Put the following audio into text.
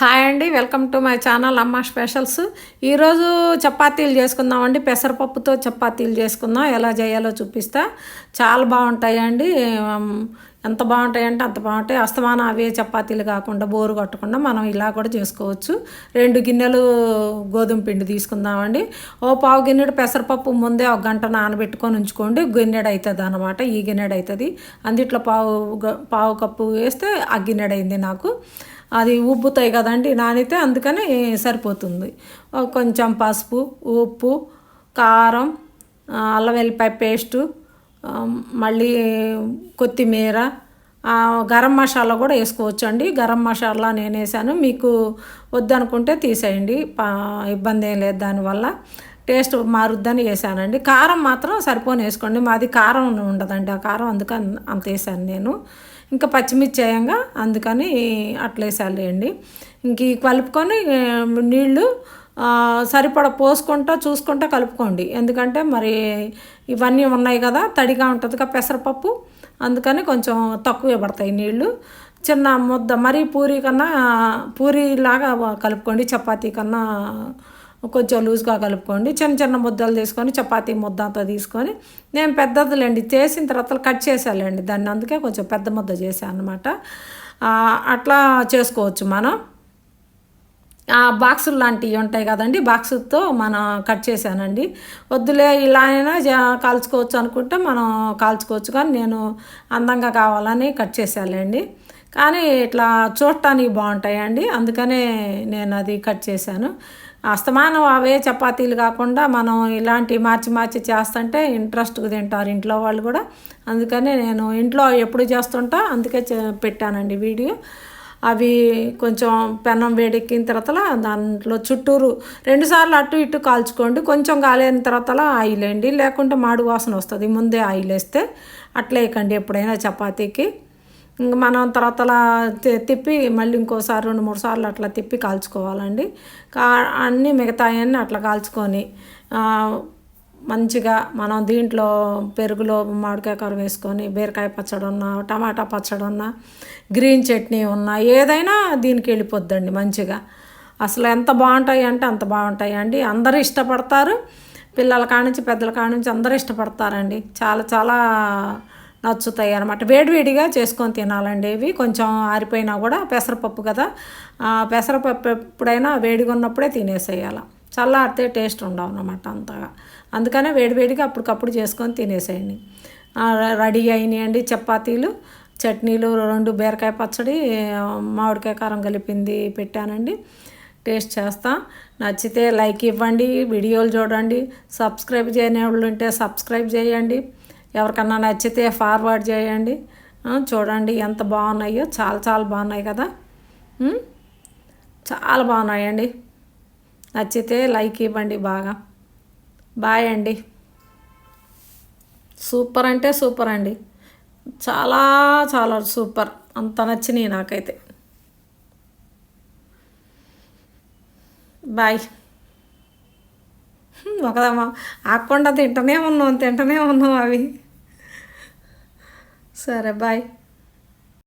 Hi అండి welcome to my channel Amma specials. ఈరోజు చపాతీలు చేసుకుందామండి. పెసరపప్పుతో చపాతీలు చేసుకుందాం. ఎలా చేయాలో చూపిస్తా. చాలా బాగుంటాయండి. ఎంత బాగుంటాయంటే అంత బాగుంటాయి. అస్తమానం అవే చపాతీలు కాకుండా బోరు కొట్టకుండా మనం ఇలా కూడా చేసుకోవచ్చు. రెండు గిన్నెలు గోధుమ పిండి తీసుకుందామండి. ఓ పావు గిన్నెడు పెసరపప్పు ముందే ఒక గంట నానబెట్టుకొని ఉంచుకోండి. గిన్నెడు అవుతుంది అనమాట ఈ గిన్నెడు అవుతుంది అందిట్లో పావు పావు కప్పు వేస్తే ఆ గిన్నెడు అయింది నాకు. అది ఉబ్బుతాయి కదండి నానితే అందుకని సరిపోతుంది. కొంచెం పసుపు ఉప్పు కారం అల్లం వెల్లిపాయ పేస్టు మళ్ళీ కొత్తిమీర గరం మసాలా కూడా వేసుకోవచ్చు అండి గరం మసాలా నేను వేసాను. మీకు వద్దనుకుంటే తీసేయండి. పా- ఇబ్బంది ఏం లేదు దానివల్ల. టేస్ట్ మారుద్దని వేసానండి. కారం మాత్రం సరిపోని వేసుకోండి. మాది కారం ఉండదండి. ఆ కారం అందుకని అంత వేసాను నేను. ఇంకా పచ్చిమిర్చి వేయంగా అందుకని అట్లా ఇంక కలుపుకొని నీళ్ళు సరిపడ పోసుకుంటా చూసుకుంటా కలుపుకోండి. ఎందుకంటే మరి ఇవన్నీ ఉన్నాయి కదా తడిగా ఉంటుంది కదా పెసరపప్పు. అందుకని కొంచెం తక్కువే పడతాయి నీళ్ళు చిన్న ముద్ద మరీ పూరి కన్నా పూరిలాగా కలుపుకోండి చపాతీ కన్నా కొంచెం లూజ్గా కలుపుకోండి. చిన్న చిన్న ముద్దలు తీసుకొని చపాతీ ముద్ద అంతా తీసుకొని నేను పెద్దదిలేండి చేసిన తర్వాత కట్ చేసేయాలండి. దాన్ని అందుకే కొంచెం పెద్ద ముద్ద చేశాను అనమాట అట్లా చేసుకోవచ్చు మనం. బాక్సులు లాంటివి ఉంటాయి కదండి బాక్సుతో మనం కట్ చేశానండి. వద్దులే ఇలా అయినా జా- కాల్చుకోవచ్చు అనుకుంటే మనం కాల్చుకోవచ్చు కానీ నేను అందంగా కావాలని కట్ చేశానులేండి. కానీ ఇట్లా చూడటానికి బాగుంటాయండి అందుకనే నేను అది కట్ చేశాను. అస్తమానం అవే చపాతీలు కాకుండా మనం ఇలాంటి మార్చి మార్చి చేస్తుంటే ఇంట్రెస్ట్గా తింటారు ఇంట్లో వాళ్ళు కూడా. అందుకనే నేను ఇంట్లో ఎప్పుడు చేస్తుంటా అందుకే పెట్టానండి వీడియో. అవి కొంచెం పెనం వేడెక్కిన తర్వాత దాంట్లో చుట్టూరు రెండుసార్లు అటు ఇటు కాల్చుకోండి. కొంచెం కాలిన తర్వాత ఆయిల్ వేయండి. లేకుంటే మాడు వాసన వస్తుంది. ముందే ఆయిల్ వేస్తే అట్లా వేయకండి ఎప్పుడైనా చపాతీకి. ఇంక మనం తర్వాత తి- తిప్పి మళ్ళీ ఇంకోసారి రెండు మూడు సార్లు అట్లా తిప్పి కాల్చుకోవాలండి. కా అన్నీ మిగతాయన్నీ అట్లా కాల్చుకొని మంచిగా మనం దీంట్లో పెరుగులో మామిడికాయ కూర వేసుకొని బీరకాయ పచ్చడి ఉన్నా టమాటా పచ్చడి ఉన్నా గ్రీన్ చట్నీ ఉన్నా ఏదైనా దీనికి వెళ్ళిపోద్దండి మంచిగా. అసలు ఎంత బాగుంటాయి అంటే అంత బాగుంటాయి అండి. అందరూ ఇష్టపడతారు. పిల్లల కానుంచి పెద్దల కానుంచి అందరూ ఇష్టపడతారండి. చాలా చాలా నచ్చుతాయి అనమాట వేడివేడిగా చేసుకొని తినాలండి ఇవి. కొంచెం ఆరిపోయినా కూడా పెసరపప్పు కదా. పెసరపప్పు ఎప్పుడైనా వేడిగా ఉన్నప్పుడే తినేసేయాలి. చల్లారితే టేస్ట్ ఉండవు అన్నమాట అంతగా. అందుకనే వేడివేడిగా అప్పటికప్పుడు చేసుకొని తినేసేయండి. రెడీ అయినాయండి చపాతీలు చట్నీలు రెండు బీరకాయ పచ్చడి మామిడికాయ కారం కలిపింది పెట్టానండి. టేస్ట్ చేస్తా. నచ్చితే లైక్ ఇవ్వండి వీడియోలు చూడండి. సబ్స్క్రైబ్ చేయని వాళ్ళు ఉంటే సబ్స్క్రైబ్ చేయండి. ఎవరికన్నా నచ్చితే ఫార్వర్డ్ చేయండి. చూడండి ఎంత బాగున్నాయో. చాలా చాలా బాగున్నాయి కదా. చాలా బాగున్నాయండి. నచ్చితే లైక్ ఇవ్వండి బాగా. బాయ్ అండి. సూపర్ అంటే సూపర్ అండి. చాలా చాలా సూపర్. అంత నచ్చినాయి నాకైతే. బాయ్. ఒకదమ్మా ఆకుండా తింటూనే ఉన్నాం తింటూనే ఉన్నాం అవి. సరే బాయ్.